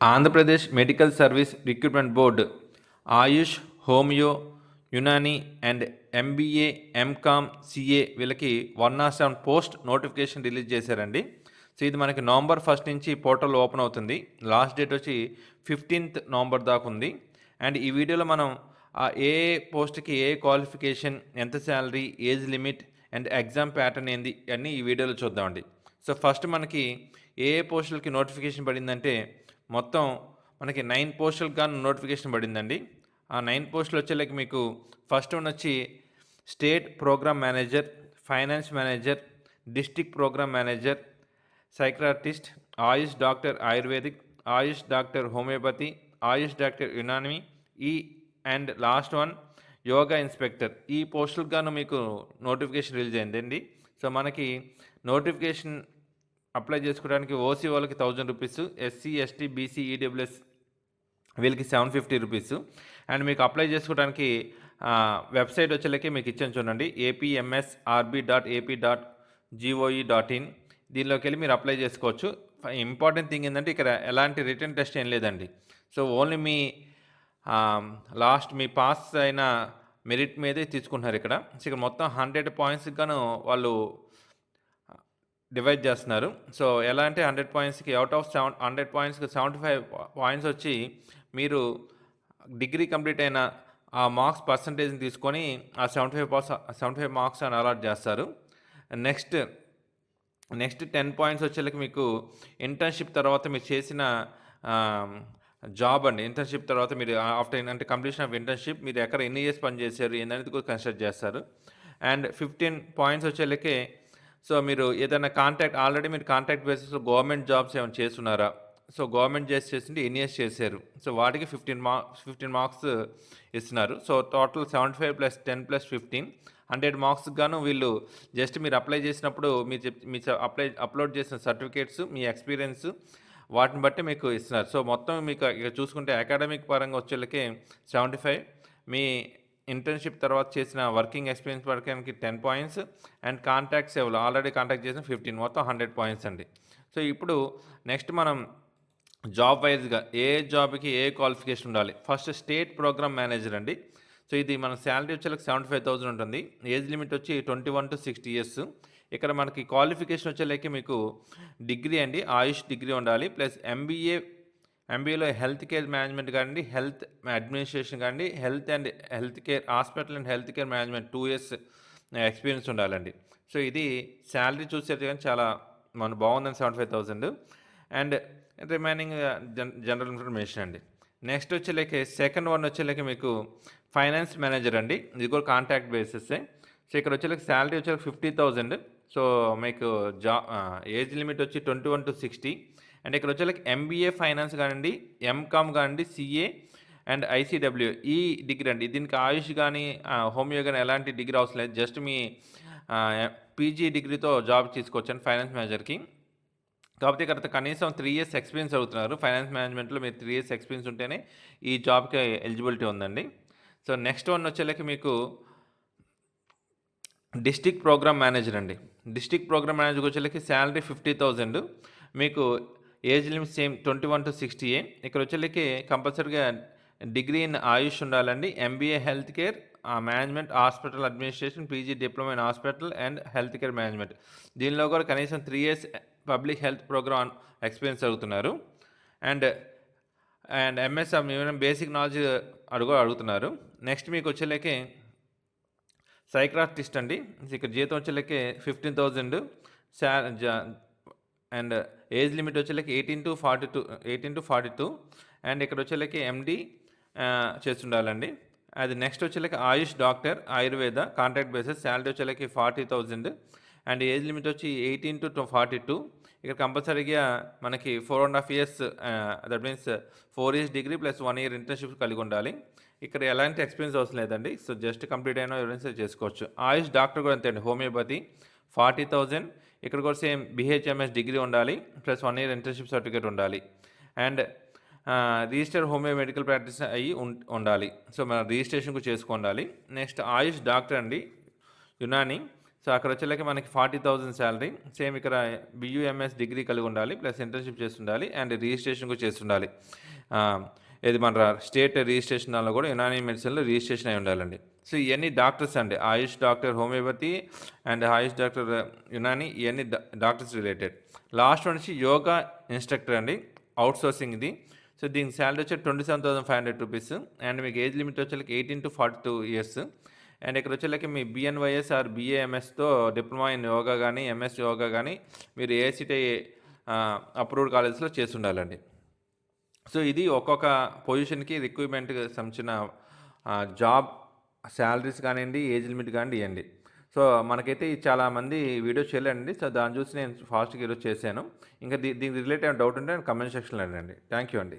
Andhra Pradesh medical service recruitment board AYUSH homeo Unani and MBA MCom CA వీళ్ళకి one not seven post notification release చేశారండి. So ఇది మనకి November first నుంచి portal open అవుతుంది. Last date వచ్చి fifteenth November దాకా ఉంది. And ఈ వీడియోలో మనం ఆ ఏ పోస్ట్కి ఏ క్వాలిఫికేషన్ ఎంత salary age limit and exam pattern ఏంది అన్నీ ఈ వీడియోలో చూద్దామండి. సో ఫస్ట్ మనకి ఏ ఏ పోస్టులకి నోటిఫికేషన్ పడిందంటే మొత్తం మనకి నైన్ పోస్టులకు గాను నోటిఫికేషన్ పడిందండి. ఆ నైన్ పోస్టులు వచ్చేలాకి మీకు ఫస్ట్ వన్ వచ్చి state program manager finance manager district program manager psychiatrist AYUSH doctor ayurvedic AYUSH doctor homeopathy AYUSH doctor యునానమీ ఈ and last one yoga inspector. ఈ పోస్టులకు గాను మీకు నోటిఫికేషన్ రిలీజ్ అయిందండి. సో మనకి నోటిఫికేషన్ అప్లై చేసుకోవడానికి ఓసీ వాళ్ళకి thousand rupees SC ST BC EWS వీళ్ళకి సెవెన్ ఫిఫ్టీ రూపీస్. అండ్ మీకు అప్లై చేసుకోవడానికి వెబ్సైట్ వచ్చేలకి మీకు ఇచ్చాను చూడండి APMSRB dot AP dot GOE dot in దీనిలోకి వెళ్ళి మీరు అప్లై చేసుకోవచ్చు. ఇంపార్టెంట్ థింగ్ ఏంటంటే ఇక్కడ ఎలాంటి రిటర్న్ టెస్ట్ ఏం లేదండి. సో ఓన్లీ మీ లాస్ట్ మీ పాస్ అయిన మెరిట్ మీదే తీసుకుంటున్నారు ఇక్కడ. సో ఇక్కడ మొత్తం హండ్రెడ్ పాయింట్స్కి గాను వాళ్ళు డివైడ్ చేస్తున్నారు. సో ఎలా అంటే హండ్రెడ్ పాయింట్స్కి అవుట్ ఆఫ్ సెవెన్ హండ్రెడ్ పాయింట్స్కి సెవెంటీ ఫైవ్ పాయింట్స్ వచ్చి మీరు డిగ్రీ కంప్లీట్ అయిన ఆ మార్క్స్ పర్సంటేజ్ని తీసుకొని ఆ సెవెంటీ ఫైవ్ పర్స్ సెవెంటీ ఫైవ్ మార్క్స్ అని అలాట్ చేస్తారు. నెక్స్ట్ నెక్స్ట్ టెన్ పాయింట్స్ వచ్చేళ్ళకి మీకు ఇంటర్న్షిప్ తర్వాత మీరు చేసిన జాబ్ అండి. ఇంటర్న్షిప్ తర్వాత మీరు ఆఫ్టర్ అంటే కంప్లీషన్ ఆఫ్ ఇంటర్న్షిప్ మీరు ఎక్కడ ఎన్ని ఇయర్స్ పని చేశారు ఏందనేది కూడా కన్సిడర్ చేస్తారు. అండ్ ఫిఫ్టీన్ పాయింట్స్ వచ్చేళ్ళకే సో మీరు ఏదైనా కాంటాక్ట్ ఆల్రెడీ మీరు కాంటాక్ట్ బేసిస్లో గవర్నమెంట్ జాబ్స్ ఏమైనా చేస్తున్నారా? సో గవర్నమెంట్ జాబ్స్ చేస్తుంటే ఎన్ని చేశారు. సో వాటికి ఫిఫ్టీన్ మార్క్స్ ఫిఫ్టీన్ మార్క్స్ ఇస్తున్నారు. So total seventy five plus ten plus fifteen hundred marks గాను వీళ్ళు జస్ట్ మీరు అప్లై చేసినప్పుడు మీరు చెప్ మీ అప్లై అప్లోడ్ చేసిన సర్టిఫికేట్స్ మీ ఎక్స్పీరియన్స్ వాటిని బట్టి మీకు ఇస్తున్నారు. సో మొత్తం మీకు ఇక చూసుకుంటే అకాడమిక్ పరంగా వచ్చేళ్ళకి సెవెంటీ ఫైవ్ మీ ఇంటర్న్షిప్ తర్వాత చేసిన వర్కింగ్ ఎక్స్పీరియన్స్ వర్కానికి టెన్ పాయింట్స్ అండ్ కాంటాక్ట్ సేవలు. ఆల్రెడీ కాంటాక్ట్ చేసిన ఫిఫ్టీన్ మొత్తం హండ్రెడ్ పాయింట్స్ అండి. సో ఇప్పుడు నెక్స్ట్ మనం జాబ్ వైజ్గా ఏ జాబ్కి ఏ క్వాలిఫికేషన్ ఉండాలి? ఫస్ట్ స్టేట్ ప్రోగ్రామ్ మేనేజర్ అండి. సో ఇది మన శాలరీ వచ్చేలకు సెవెంటీ ఫైవ్ థౌసండ్ ఉంటుంది. ఏజ్ లిమిట్ వచ్చి twenty one to sixty years ఇక్కడ మనకి క్వాలిఫికేషన్ వచ్చేలాకి మీకు డిగ్రీ అండి. ఆయుష్ డిగ్రీ ఉండాలి. ప్లస్ ఎంబీఏ ఎంబీఏలో హెల్త్ కేర్ మేనేజ్మెంట్ కానివ్వండి హెల్త్ అడ్మినిస్ట్రేషన్ కానివ్వండి health and health care hospital and health care management two years experience ఉండాలండి. సో ఇది శాలరీ చూసేది కానీ చాలా మన బాగుందని seventy five thousand and remaining general information అండి. నెక్స్ట్ వచ్చేలేక సెకండ్ వన్ వచ్చేలేక మీకు ఫైనాన్స్ మేనేజర్ అండి. ఇది కూడా కాంటాక్ట్ బేసిస్ సో ఇక్కడ వచ్చేలేక శాలరీ వచ్చేలేక ఫిఫ్టీ థౌజండ్ సో మీకు జా ఏజ్ లిమిట్ వచ్చి twenty one to sixty and ఇక్కడ వచ్చేలకు ఎంబీఏ ఫైనాన్స్ కానివ్వండి ఎంకామ్ కానివ్వండి సిఏ అండ్ ఐసీడబ్ల్యూ ఈ డిగ్రీ అండి దీనికి ఆయుష్ కానీ హోమియో కానీ ఎలాంటి డిగ్రీ అవసరం లేదు. జస్ట్ మీ పీజీ డిగ్రీతో జాబ్ తీసుకోవచ్చండి ఫైనాన్స్ మేనేజర్కి కాకపోతే ఇక్కడ కనీసం త్రీ ఇయర్స్ ఎక్స్పీరియన్స్ అవుతున్నారు ఫైనాన్స్ మేనేజ్మెంట్లో మీరు త్రీ ఇయర్స్ ఎక్స్పీరియన్స్ ఉంటేనే ఈ జాబ్కి ఎలిజిబిలిటీ ఉందండి. సో నెక్స్ట్ వన్ వచ్చేలకి మీకు డిస్టిక్ ప్రోగ్రామ్ మేనేజర్ అండి. డిస్టిక్ ప్రోగ్రామ్ మేనేజర్కి వచ్చేలకి శాలరీ ఫిఫ్టీ థౌజండ్ మీకు age limit same twenty one to sixty ఏ. ఇక్కడ వచ్చేలాకి కంపల్సరీగా డిగ్రీ ఇన్ ఆయుష్ ఉండాలండి. MBA health care management hospital administration PG diploma in hospital and health care management దీనిలో కూడా కనీసం three years public health program experience అడుగుతున్నారు. And and MS basic knowledge అడుగు అడుగుతున్నారు. నెక్స్ట్ మీకు వచ్చేలేకే సైక్రాటిస్ట్ అండి. ఇక్కడ జీతం వచ్చేలేకే ఫిఫ్టీన్ థౌజండ్ శా and age limit వచ్చేలకి eighteen to forty two eighteen to forty two. And ఇక్కడ వచ్చేలకి ఎండి చేస్తుండాలండి. అది next వచ్చేలకి AYUSH doctor Ayurveda contract basis salary వచ్చేలకి forty thousand. And age limit వచ్చి ఎయిటీన్ టు ఫార్టీ టూ. ఇక్కడ కంపల్సరీగా మనకి four and half years that means four years degree plus one year internship కలిగి ఉండాలి. ఇక్కడ ఎలాంటి ఎక్స్పీరియన్స్ అవసరం లేదండి. సో జస్ట్ కంప్లీట్ అయినా ఎవరైనా చేసుకోవచ్చు. ఆయుష్ డాక్టర్ కూడా అంతే అండి. Homeopathy forty thousand. ఇక్కడ కూడా సేమ్ బిహెచ్ఎంఎస్ డిగ్రీ ఉండాలి plus one year internship certificate ఉండాలి. And register homeo medical practice అయ్యి ఉండాలి. సో మన రిజిస్ట్రేషన్ కూడా ఉండాలి నెక్స్ట్ ఆయుష్ డాక్టర్ అండి యునాని. సో అక్కడ వచ్చేలాకి మనకి ఫార్టీ థౌసండ్ శాలరీ సేమ్ ఇక్కడ బియూఎంఎస్ డిగ్రీ కలిగి ఉండాలి ప్లస్ ఇంటర్న్షిప్ చేస్తుండాలి అండ్ రిజిస్ట్రేషన్ కూడా ఇది మన స్టేట్ రిజిస్ట్రేషన్ దానిలో కూడా యునానీ మెడిసిన్లో రిజిస్ట్రేషన్ అయి ఉండాలండి. సో ఇవన్నీ డాక్టర్స్ అండి. AYUSH doctor homeopathy and AYUSH doctor Unani ఇవన్నీ డాక్టర్స్ రిలేటెడ్. లాస్ట్ వచ్చి యోగా ఇన్స్ట్రక్టర్ అండి. అవుట్ సోర్సింగ్ ఇది. సో దీనికి శాలరీ వచ్చి twenty seven thousand five hundred rupees. And మీకు age limit వచ్చేలకి eighteen to forty two years. And ఇక్కడ వచ్చేలకి మీ బిఎన్వైఎస్ ఆర్ బిఏఎంఎస్తో డిప్లొమా ఇన్ యోగా కానీ ఎంఎస్ యోగా కానీ మీరు ఏసీటీ అప్రూవ్డ్ కాలేజ్లో చేసి ఉండాలండి. సో ఇది ఒక్కొక్క పొజిషన్కి రిక్రూట్మెంట్కి సంబంధించిన జాబ్ శాలరీస్ కానివ్వండి ఏజ్ లిమిట్ కానివ్వండి ఇవ్వండి. సో మనకైతే చాలామంది చాలా మంది వీడియోస్ చేయలేండి సో దాన్ని చూసి నేను ఫాస్ట్గా ఈరోజు చేశాను. ఇంకా దీనికి రిలేటెడ్ డౌట్ ఉంటే కమెంట్ సెక్షన్లో అండి థ్యాంక్ యూ అండి.